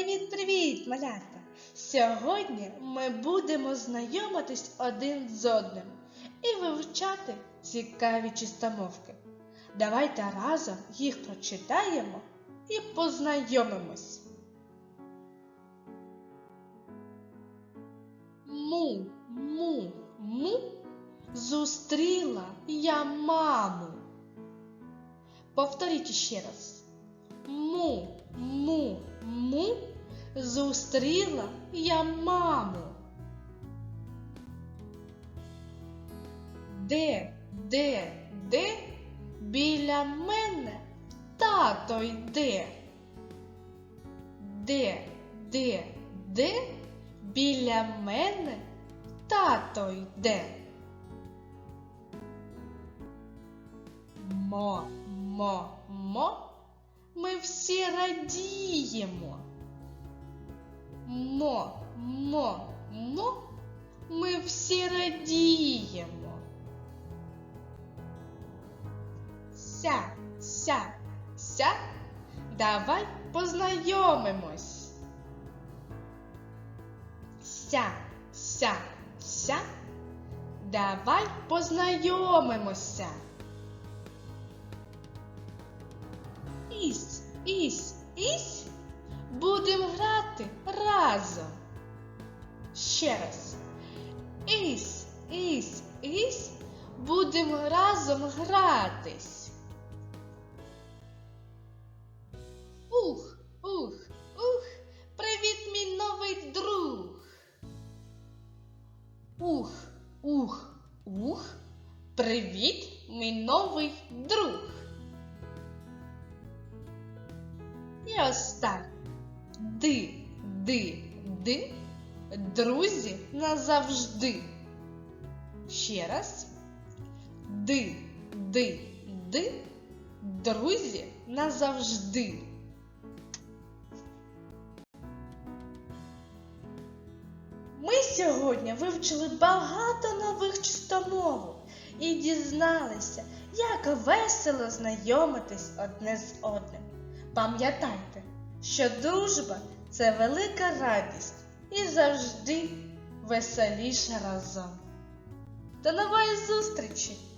Привіт-привіт, малята! Сьогодні ми будемо знайомитись один з одним і вивчати цікаві чистомовки. Давайте разом їх прочитаємо і познайомимось. Му, му, му, зустріла я маму. Повторіть ще раз. Му, му, му, зустріла я маму. Де, де, де біля мене тато йде? Де, де, де біля мене тато йде? Мо, мо, мо, ми всі радіємо. Мо, мо, мо, ми всі радіємо. Ся, ся, ся, давай познайомимось. Ся, ся, ся, давай познайомимося. Ісь, ісь, ісь, будем грати разом. Ще раз. Ісь, ісь, ісь, будем разом гратись. Ух, ух, ух, привіт, мій новий друг. Ух, ух, ух, привіт, мій новий друг. І. Ди, ди, ди, друзі назавжди. Ще раз. Ди, ди, ди, друзі назавжди. Ми сьогодні вивчили багато нових чистомовок і дізналися, як весело знайомитись одне з одним. Пам'ятайте, що дружба це велика радість і завжди веселіше разом. До нової зустрічі!